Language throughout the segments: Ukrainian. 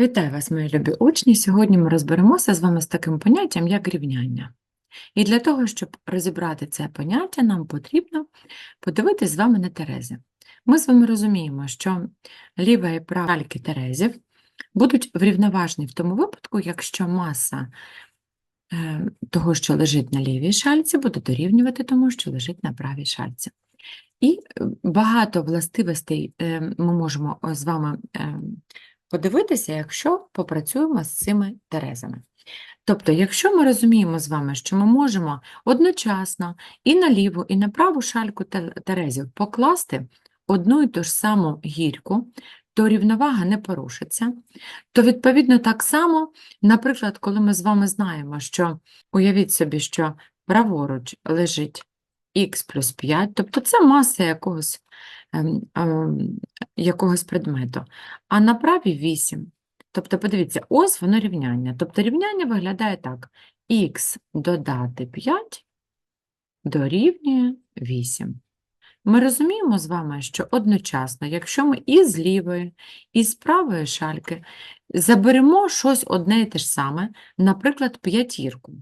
Вітаю вас, мої любі учні! Сьогодні ми розберемося з вами з таким поняттям, як рівняння. І для того, щоб розібрати це поняття, нам потрібно подивитись з вами на терези. Ми з вами розуміємо, що ліва і права шальки терезів будуть врівноважені в тому випадку, якщо маса е, того, що лежить на лівій шальці, буде дорівнювати тому, що лежить на правій шальці. І багато властивостей е, ми можемо з вами е, подивитися, якщо попрацюємо з цими терезами. Тобто, якщо ми розуміємо з вами, що ми можемо одночасно і на ліву, і на праву шальку терезів покласти одну і ту ж саму гірку, то рівновага не порушиться, то відповідно так само, наприклад, коли ми з вами знаємо, що уявіть собі, що праворуч лежить х плюс 5, тобто це маса якогось, ем, ем, якогось предмету, а на правій 8. Тобто, подивіться, ось воно рівняння. Тобто рівняння виглядає так: х додати 5 дорівнює 8. Ми розуміємо з вами, що одночасно, якщо ми і з лівої, і з правої шальки заберемо щось одне і те ж саме, наприклад, п'ятірку,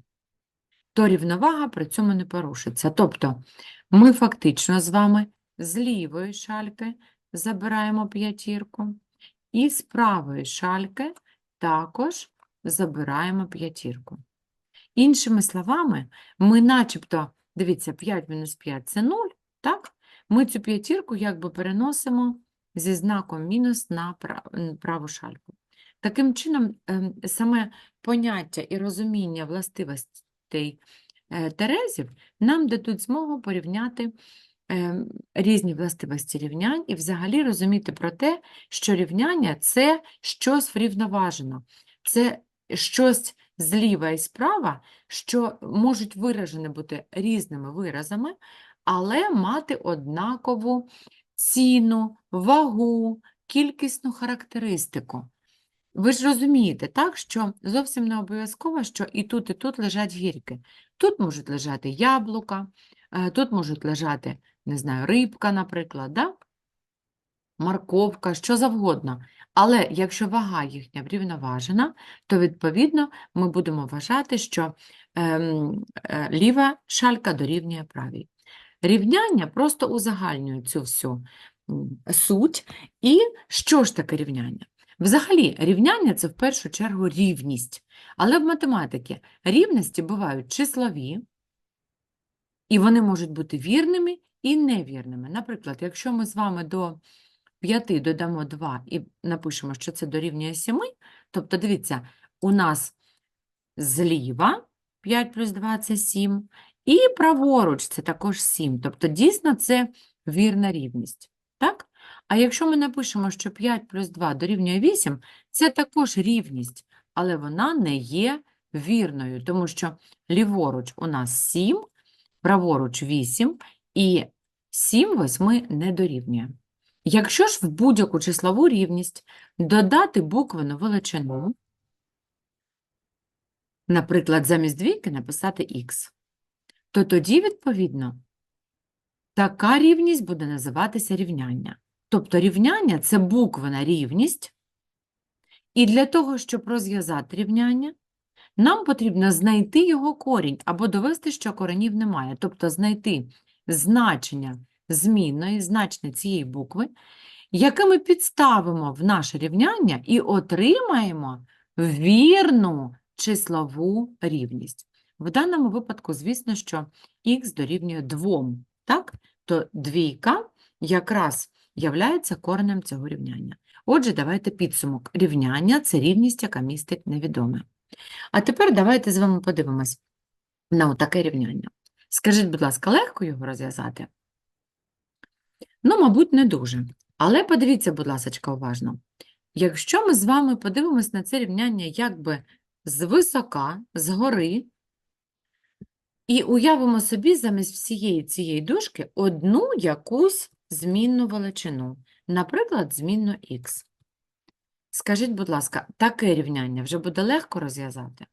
то рівновага при цьому не порушиться. Тобто ми фактично з вами з лівої шальки забираємо п'ятірку, і з правої шальки також забираємо п'ятірку. Іншими словами, ми начебто, дивіться, 5 мінус 5 – це 0, так? Ми цю п'ятірку якби переносимо зі знаком мінус на праву шальку. Таким чином, ем, саме поняття і розуміння властивостей е, терезів нам дадуть змогу порівняти ем, різні властивості рівнянь і взагалі розуміти про те, що рівняння – це щось врівноважено, це щось зліва і справа, що можуть виражені бути різними виразами, але мати однакову ціну, вагу, кількісну характеристику. Ви ж розумієте, так, що зовсім не обов'язково, що і тут, і тут лежать гірки. Тут можуть лежати яблука, е, тут можуть лежати, не знаю, рибка, наприклад, да? морковка, що завгодно. Але якщо вага їхня врівноважена, то відповідно ми будемо вважати, що ем, е, ліва шалька дорівнює правій. Рівняння просто узагальнює цю всю суть. І що ж таке рівняння? Взагалі, рівняння – це в першу чергу рівність. Але в математиці рівності бувають числові, і вони можуть бути вірними і невірними. Наприклад, якщо ми з вами до 5 додамо 2 і напишемо, що це дорівнює 7, тобто, дивіться, у нас зліва 5 плюс 2 – це 7, і праворуч це також 7. Тобто, дійсно, це вірна рівність. А якщо ми напишемо, що 5 плюс 2 дорівнює 8, це також рівність, але вона не є вірною, тому що ліворуч у нас 7, праворуч 8, і 7 восьми не дорівнює. Якщо ж в будь-яку числову рівність додати буквену величину, наприклад, замість двійки написати х, то тоді, відповідно, така рівність буде називатися рівняння. Тобто рівняння – це буквена рівність, і для того, щоб розв'язати рівняння, нам потрібно знайти його корінь або довести, що коренів немає, тобто знайти значення змінної, значення цієї букви, яке ми підставимо в наше рівняння і отримаємо вірну числову рівність. В даному випадку, звісно, що х дорівнює 2, так? То двійка якраз являється коренем цього рівняння. Отже, давайте підсумок. Рівняння – це рівність, яка містить невідоме. А тепер давайте з вами подивимось на таке рівняння. Скажіть, будь ласка, легко його розв'язати? Ну, мабуть, не дуже. Але подивіться, будь ласка, уважно. Якщо ми з вами подивимось на це рівняння якби звисока, згори, і уявимо собі замість всієї цієї дужки одну якусь змінну величину, наприклад, змінну х. Скажіть, будь ласка, таке рівняння вже буде легко розв'язати?